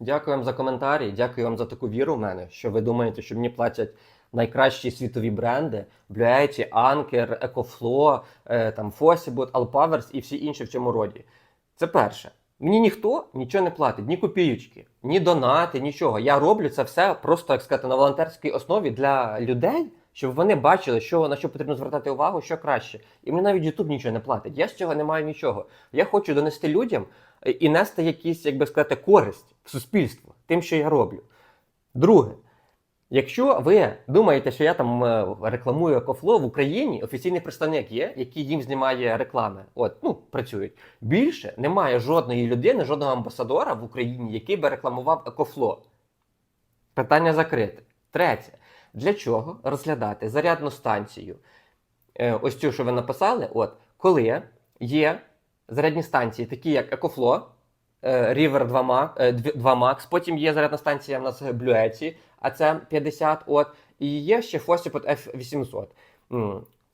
Дякую вам за коментарі, дякую вам за таку віру в мене, що ви думаєте, що мені платять найкращі світові бренди: Bluetti, Anker, EcoFlow, е, там Fossibot, Alpowers і всі інші в цьому роді. Це перше. Мені ніхто нічого не платить, ні копіючки, ні донати, нічого. Я роблю це все просто, як сказати, на волонтерській основі для людей, щоб вони бачили, що на що потрібно звертати увагу, що краще. І мені навіть YouTube нічого не платить. Я з цього не маю нічого. Я хочу донести людям е, і нести якісь, як би сказати, користь в суспільство тим, що я роблю. Друге, якщо ви думаєте, що я там е, рекламую Екофло в Україні, офіційний представник є, який їм знімає реклами, от ну працюють. Більше немає жодної людини, жодного амбасадора в Україні, який би рекламував Екофло. Питання закрите. Третє. Для чого розглядати зарядну станцію? Е, ось цю, що ви написали, от, коли є зарядні станції, такі як Екофло, River 2 Max, е, 2 Max, потім є зарядна станція в нас Bluetti, а це 50 от, і є ще Fosipot F800.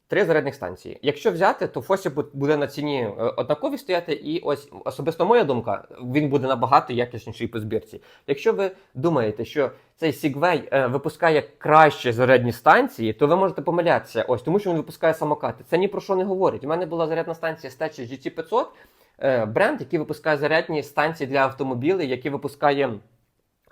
Три зарядних станції. Якщо взяти, то Fosipot буде на ціні е, однакові стояти, і ось особисто моя думка, він буде набагато якісніший по збірці. Якщо ви думаєте, що цей е, випускає краще зарядні станції, то ви можете помилятися. Ось тому, що він випускає самокати. Це ні про що не говорить. У мене була зарядна станція Stachel GT500, е, бренд, який випускає зарядні станції для автомобілів, який випускає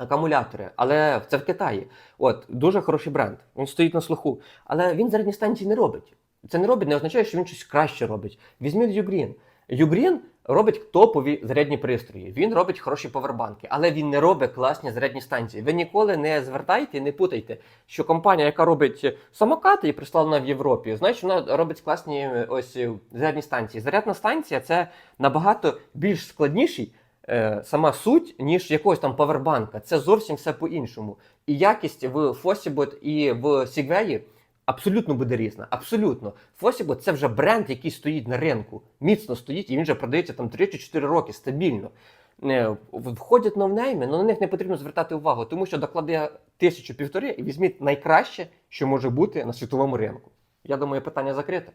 акумулятори. Але це в Китаї. От дуже хороший бренд. Він стоїть на слуху. Але він зарядні станції не робить. Це не робить, не означає, що він щось краще робить. Візьміть Ugreen. Ugreen робить топові зарядні пристрої. Він робить хороші повербанки, але він не робить класні зарядні станції. Ви ніколи не звертайте, не путайте, що компанія, яка робить самокати і прислана в Європі, значить вона робить класні ось зарядні станції. Зарядна станція це набагато більш складніший. Е, Сама суть, ніж якогось там павербанка. Це зовсім все по-іншому. І якість в Fosibot і в Segway абсолютно буде різна. Абсолютно. Fosibot це вже бренд, який стоїть на ринку, міцно стоїть, і він вже продається там 3 чи 4 роки стабільно. Е, Входять новнейми, але на них не потрібно звертати увагу, тому що докладе тисячу півтори і візьміть найкраще, що може бути на світовому ринку. Я думаю, питання закрите.